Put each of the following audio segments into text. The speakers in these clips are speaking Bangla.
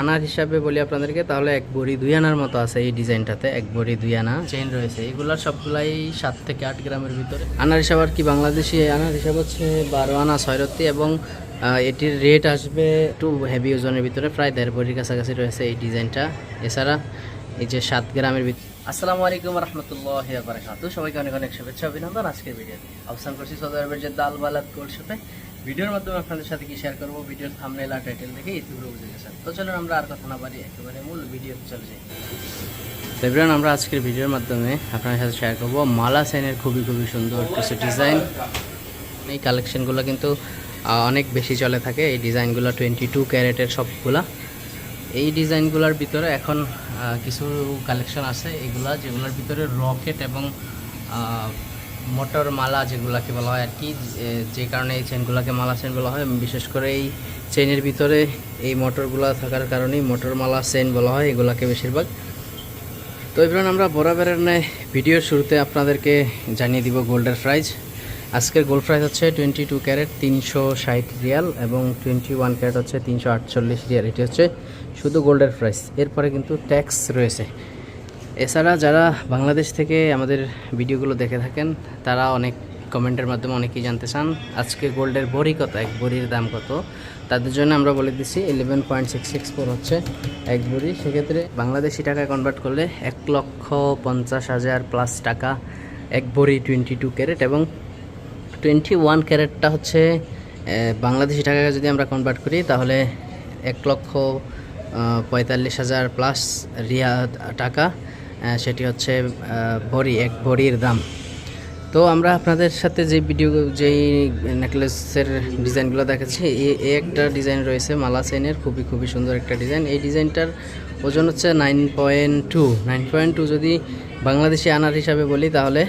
আনার হিসাবে বলি আপনাদেরকে, তাহলে এক বড়ি দুই আনার মতো আছে এই ডিজাইনটাতে। এক বড়ি দুই আনা চেইন রয়েছে। এগুলোর সবগুলাই সাত থেকে আট গ্রামের ভিতরে। আনার হিসাব আর কি বাংলাদেশি আনার হিসাব হচ্ছে বারো আনা, ছয় রত্তি এবং এটির রেট আসবে একটু হেভি ওজনের ভিতরে, প্রায় দেড় বড়ির কাছাকাছি রয়েছে এই ডিজাইনটা। এছাড়া এই যে সাত গ্রামের ভিতরে আসসালামু আলাইকুম রহমতুল্লাহ বারাকাতু সবাইকে অনেক অনেক শুভেচ্ছা, অভিনন্দন। আজকের ভিডিওতে অবস্থান করছি সৌদি আরবের যে দাল বালাত গোল্ড শপে ভিডিওর মাধ্যমে আপনাদের সাথে কি শেয়ার করব? ভিডিওর থামনেল আর টাইটেল দেখে ইতিপূর্বে বুঝে গেছেন। তো চলুন আমরা আর কথা না বাড়ি একেবারে মূল ভিডিওতে চলে যাই। এভরিওয়ান আমরা আজকের ভিডিওর মাধ্যমে আপনাদের সাথে শেয়ার করব মালা সেনের খুবই খুবই সুন্দর কিছু ডিজাইন এই কালেকশনগুলো কিন্তু অনেক বেশি চলে থাকে। এই ডিজাইনগুলো টোয়েন্টি টু ক্যারেটের সবগুলা। এই ডিজাইনগুলোর ভিতরে এখন কিছু কালেকশন আছে। এগুলা যেগুলোর ভিতরে রকেট এবং মোটর মালা যেগুলাকে বলা হয় আর কি যে- কারণে এই চেনগুলোকে মালা চেন বলা হয়। বিশেষ করে এই চেনের ভিতরে এই মোটরগুলো থাকার কারণেই মোটর মালা চেন বলা হয় এগুলাকে বেশিরভাগ। তো এবার আমরা বরাবরের ভিডিওর শুরুতে আপনাদেরকে জানিয়ে দিব গোল্ডের প্রাইস আজকের গোল্ড প্রাইস হচ্ছে টোয়েন্টি টু ক্যারেট তিনশো ষাট রিয়াল এবং টোয়েন্টি ওয়ান ক্যারেট হচ্ছে তিনশো আটচল্লিশ রিয়াল। এটি হচ্ছে শুধু গোল্ডের প্রাইস এরপরে কিন্তু ট্যাক্স রয়েছে। এছাড়া যারা বাংলাদেশ থেকে আমাদের ভিডিওগুলো দেখে থাকেন, তারা অনেক কমেন্টের মাধ্যমে অনেকেই জানতে চান আজকে গোল্ডের বড়ি কত, এক বড়ির দাম কত। তাদের জন্য আমরা বলে দিচ্ছি eleven point six six four হচ্ছে এক বড়ি। সেক্ষেত্রে বাংলাদেশি টাকায় কনভার্ট করলে এক লক্ষ পঞ্চাশ হাজার প্লাস টাকা এক বড়ি টোয়েন্টি টু ক্যারেট এবং টোয়েন্টি ওয়ান ক্যারেটটা হচ্ছে বাংলাদেশি টাকায় যদি আমরা কনভার্ট করি তাহলে এক লক্ষ পঁয়তাল্লিশ হাজার প্লাস রিয়া টাকা। সেটি হচ্ছে ভরি এক ভরির দাম। তো আমরা আপনাদের সাথে যে ভিডিও যেই নেকলেসের ডিজাইনগুলো দেখাচ্ছি এই একটা ডিজাইন রয়েছে, মালা চেনের খুবই খুবই সুন্দর একটা ডিজাইন এই ডিজাইনটার ওজন হচ্ছে nine point two nine point two যদি বাংলাদেশি আনার হিসাবে বলি, তাহলে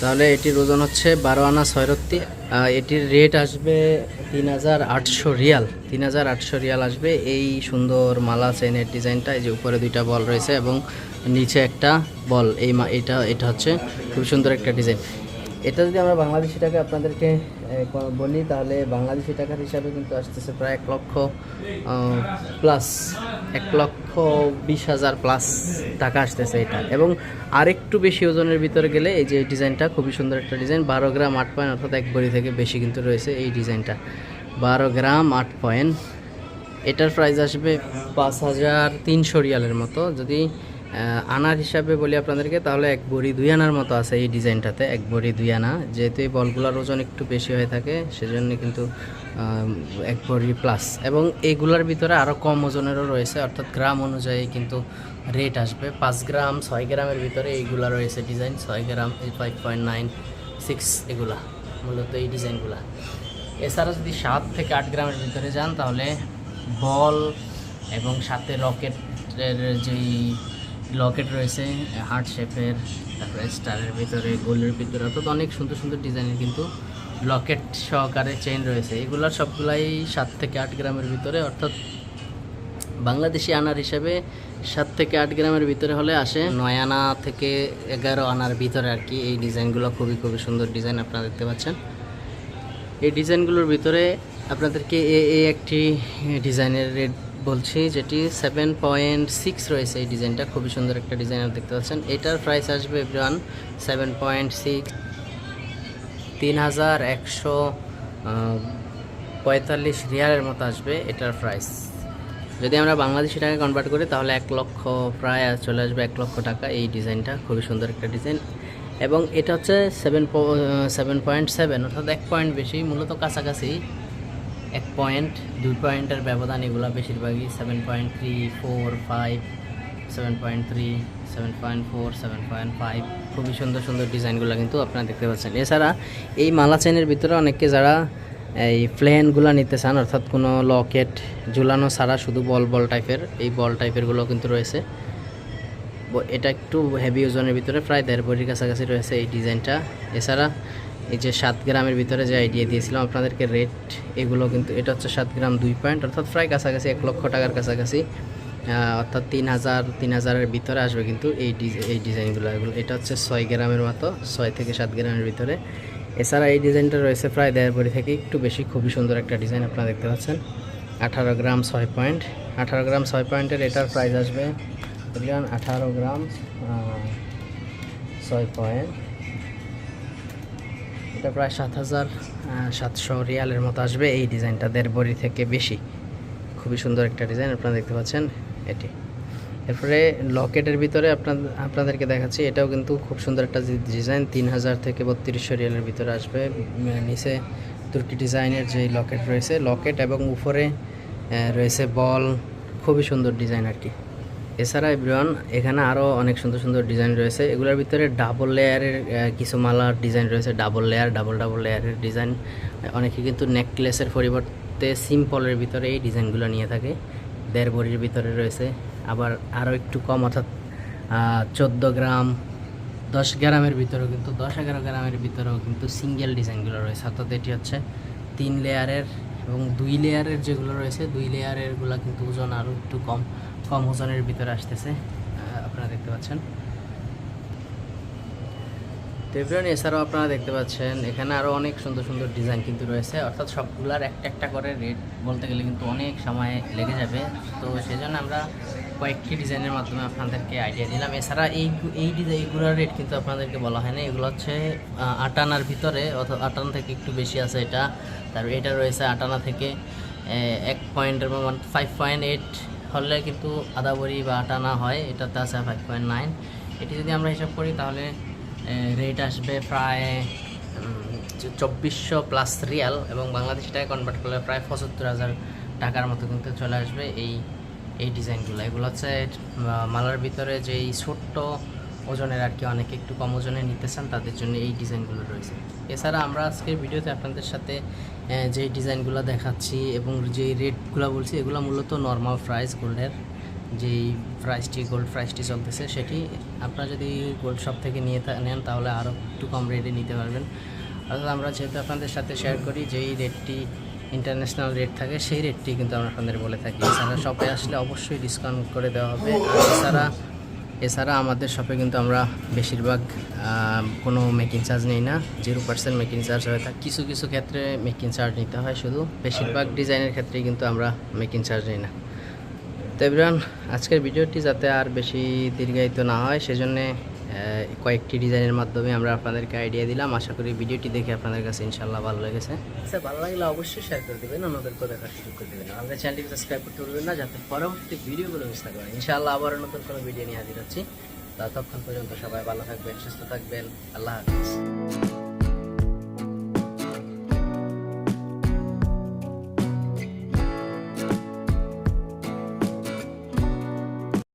তাহলে এটির ওজন হচ্ছে বারো আনা ছয়রত্তি। এটির রেট আসবে তিন হাজার আটশো রিয়াল। তিন হাজার আটশো রিয়াল আসবে এই সুন্দর মালা চেনের ডিজাইনটা। এই যে উপরে দুইটা বল রয়েছে এবং নিচে একটা বল। এই মা- এটা এটা হচ্ছে খুব সুন্দর একটা ডিজাইন। এটা যদি আমরা বাংলাদেশি টাকা আপনাদেরকে বলি, তাহলে বাংলাদেশি টাকার হিসাবে কিন্তু আসতেছে প্রায় এক লক্ষ প্লাস এক লক্ষ বিশ হাজার প্লাস টাকা আসতেছে এটা। এবং আরেকটু বেশি ওজনের ভিতরে গেলে এই যে ডিজাইনটা খুবই সুন্দর একটা ডিজাইন, বারো গ্রাম আট পয়েন্ট অর্থাৎ এক বড়ি থেকে বেশি কিন্তু রয়েছে এই ডিজাইনটা। বারো গ্রাম আট পয়েন্ট এটার প্রাইস আসবে পাঁচ হাজার তিনশো রিয়ালের মতো। যদি আনার হিসাবে বলি আপনাদেরকে, তাহলে এক বড়ি দুই আনার মতো আছে এই ডিজাইনটাতে, এক বড়ি দুই আনা। যেহেতু এই বলগুলোর ওজন একটু বেশি হয়ে থাকে, সেজন্য কিন্তু এক বড়ি প্লাস এবং এইগুলোর ভিতরে আরও কম ওজনেরও রয়েছে, অর্থাৎ গ্রাম অনুযায়ী কিন্তু রেট আসবে। পাঁচ গ্রাম, ছয় গ্রামের ভিতরে এইগুলা রয়েছে ডিজাইন ছয় gram five point nine six এগুলা, মূলত এই ডিজাইনগুলা। এছাড়া যদি সাত থেকে আট গ্রামের ভিতরে যান, তাহলে বল এবং সাথে রকেটের যেই লকেট রয়েছে, হার্ট শেপের, তারপরে স্টারের ভিতরে, গোলের ভিতরে, অর্থাৎ অনেক সুন্দর সুন্দর ডিজাইনের কিন্তু লকেট সহকারে চেইন রয়েছে। এগুলোর সবগুলাই সাত থেকে আট গ্রামের ভিতরে, অর্থাৎ বাংলাদেশি আনার হিসাবে সাত থেকে আট গ্রামের ভিতরে হলে আসে। নয় আনা থেকে এগারো আনার ভিতরে আর কি এই ডিজাইনগুলো খুবই খুবই সুন্দর ডিজাইন আপনারা দেখতে পাচ্ছেন। এই ডিজাইনগুলোর ভিতরে আপনাদেরকে এ একটি ডিজাইনের রেট বলছি যেটি সেভেন পয়েন্ট সিক্স রয়েছে এই ডিজাইনটা। খুবই সুন্দর একটা ডিজাইনার দেখতে পাচ্ছেন। এটার প্রাইস আসবে এভরিওয়ান সেভেন পয়েন্ট সিক্স তিন হাজার একশো পঁয়তাল্লিশ রিয়ালের মতো আসবে এটার প্রাইস যদি আমরা বাংলাদেশি টাকা কনভার্ট করি, তাহলে এক লক্ষ প্রায় চলে আসবে এক লক্ষ টাকা এই ডিজাইনটা। খুবই সুন্দর একটা ডিজাইন। এবং এটা হচ্ছে সেভেন সেভেন পয়েন্ট সেভেন অর্থাৎ এক পয়েন্ট বেশি, মূলত কাছাকাছি। এক পয়েন্ট দুই পয়েন্টের ব্যবধান এগুলো বেশিরভাগই seven point three four five seven point three seven point four seven point five খুবই সুন্দর সুন্দর ডিজাইনগুলো কিন্তু আপনারা দেখতে পাচ্ছেন। এছাড়া এই মালা চেনের ভিতরে অনেকে যারা এই প্লেনগুলো নিতে চান, অর্থাৎ কোনো লকেট, ঝুলানো ছাড়া শুধু বল বল টাইপের এই বল টাইপেরগুলো কিন্তু রয়েছে। এটা একটু হেভি ওজনের ভিতরে, প্রায় দেড় বড়ির কাছাকাছি রয়েছে এই ডিজাইনটা। এছাড়া এই যে সাত গ্রামের ভিতরে যে আইডিয়া দিয়েছিলাম, আপনাদেরকে রেট এগুলো কিন্তু, এটা হচ্ছে সাত গ্রাম দুই পয়েন্ট অর্থাৎ প্রায় কাছাকাছি, এক লক্ষ টাকার কাছাকাছি। অর্থাৎ তিন হাজার, তিন হাজারের ভিতরে আসবে কিন্তু এই এই ডিজাইনগুলো। এগুলো, এটা হচ্ছে ছয় গ্রামের মতো, ছয় থেকে সাত গ্রামের ভিতরে। এছাড়া এই ডিজাইনটা রয়েছে প্রায় দেড় বড়ি থেকে, একটু বেশি, খুবই সুন্দর একটা ডিজাইন আপনারা দেখতে পাচ্ছেন। আঠারো গ্রাম ছয় পয়েন্ট আঠারো গ্রাম ছয় পয়েন্টের এটার প্রাইস আসবে আঠারো গ্রাম ছয় পয়েন্ট এটা প্রায় সাত হাজার সাতশো রিয়ালের মতো আসবে। এই ডিজাইনটা দেড় বড়ি থেকে বেশি। খুবই সুন্দর একটা ডিজাইন আপনারা দেখতে পাচ্ছেন এটি। এরপরে লকেটের ভিতরে আপনার আপনাদেরকে দেখাচ্ছি, এটাও কিন্তু খুব সুন্দর একটা ডিজাইন। তিন হাজার থেকে বত্রিশশো রিয়ালের ভিতরে আসবে। নিচে তুর্কি ডিজাইনের যে লকেট রয়েছে, লকেট এবং উপরে রয়েছে বল। খুবই সুন্দর ডিজাইন আর কি। এছাড়া এভরিওয়ান, এখানে আরও অনেক সুন্দর সুন্দর ডিজাইন রয়েছে। এগুলোর ভিতরে ডাবল লেয়ারের কিছু মালার ডিজাইন রয়েছে। ডাবল লেয়ার ডাবল ডাবল লেয়ারের ডিজাইন। অনেকে কিন্তু নেকলেসের পরিবর্তে সিম্পলের ভিতরে এই ডিজাইনগুলো নিয়ে থাকে। দেড় বড়ির ভিতরে রয়েছে। আবার আরও একটু কম, অর্থাৎ চোদ্দ গ্রাম, দশ গ্রামের ভিতরেও কিন্তু, দশ এগারো গ্রামের ভিতরেও কিন্তু সিঙ্গেল ডিজাইনগুলো রয়েছে। অর্থাৎ এটি হচ্ছে তিন লেয়ারের এবং দুই লেয়ারের যেগুলো রয়েছে, দুই লেয়ারেরগুলো কিন্তু ওজন আরও একটু কম। কম ওজনের ভিতরে আসতেছে আপনারা দেখতে পাচ্ছেন। টেবলন এছাড়াও আপনারা দেখতে পাচ্ছেন, এখানে আরও অনেক সুন্দর সুন্দর ডিজাইন কিন্তু রয়েছে। অর্থাৎ সবগুলার একটা একটা করে রেট বলতে গেলে কিন্তু অনেক সময় লেগে যাবে। তো সেই জন্য আমরা কয়েকটি ডিজাইনের মাধ্যমে আপনাদেরকে আইডিয়া দিলাম। এছাড়া এই এই এইগুলোর রেট কিন্তু আপনাদেরকে বলা হয় না। এগুলো হচ্ছে আটানার ভিতরে, অথবা আটানা থেকে একটু বেশি আছে এটা। তারপর এটা রয়েছে আটানা থেকে এক পয়েন্টের ফাইভ পয়েন্ট এইট হলে কিন্তু আদা বড়ি বা আটা না হয়, এটাতে আছে ফাইভ পয়েন্ট নাইন এটি যদি আমরা হিসাব করি তাহলে রেট আসবে প্রায় চব্বিশশো প্লাস রিয়াল এবং বাংলাদেশি টাকায় কনভার্ট করলে প্রায় পঁচাত্তর হাজার টাকার মতো কিন্তু চলে আসবে এই এই ডিজাইনগুলো এগুলো হচ্ছে মালার ভিতরে যেই ছোট্ট ওজনের আর কি অনেকে একটু কম ওজনে নিতে চান, তাদের জন্য এই ডিজাইনগুলো রয়েছে। এছাড়া আমরা আজকের ভিডিওতে আপনাদের সাথে যেই ডিজাইনগুলো দেখাচ্ছি এবং যেই রেটগুলো বলছি, এগুলো মূলত নর্মাল প্রাইস গোল্ডের যেই প্রাইসটি গোল্ড প্রাইসটি চলতেছে, সেটি আপনারা যদি গোল্ড শপ থেকে নিয়ে নেন, তাহলে আরও একটু কম রেটে নিতে পারবেন। অর্থাৎ আমরা যেহেতু আপনাদের সাথে শেয়ার করি, যেই রেটটি ইন্টারন্যাশনাল রেট থাকে, সেই রেটটি কিন্তু আমরা আপনাদের বলে থাকি। এছাড়া শপে আসলে অবশ্যই ডিসকাউন্ট করে দেওয়া হবে। আর এছাড়া এছাড়া আমাদের শপে কিন্তু আমরা বেশিরভাগ কোনো মেকিং চার্জ নিই না। জিরো পার্সেন্ট মেকিং চার্জ হয়ে থাকে। কিছু কিছু ক্ষেত্রে মেকিং চার্জ নিতে হয় শুধু। বেশিরভাগ ডিজাইনের ক্ষেত্রে কিন্তু আমরা মেকিং চার্জ নিই না। তো এবার আজকের ভিডিওটি যাতে আর বেশি দীর্ঘায়িত না হয় সেজন্যে কয়েকটি ডিজাইনের মাধ্যমে আমরা আপনাদেরকে আইডিয়া দিলাম। আশা করি ভিডিওটি দেখে আপনাদের কাছে ইনশাল্লাহ ভালো লেগেছে। স্যার ভালো লাগলে অবশ্যই শেয়ার করে দেবেন, অন্যদেরকেও দেখার সুযোগ করে দেবেন। আমাদের চ্যানেলটি সাবস্ক্রাইব করতে ভুলবেন না, যাতে পরবর্তী ভিডিওগুলো মিস না করেন। ইনশাআল্লাহ আবারও নতুন কোনো ভিডিও নিয়ে হাজির হচ্ছি। ততক্ষণ পর্যন্ত সবাই ভালো থাকবেন, সুস্থ থাকবেন। আল্লাহ হাফিজ।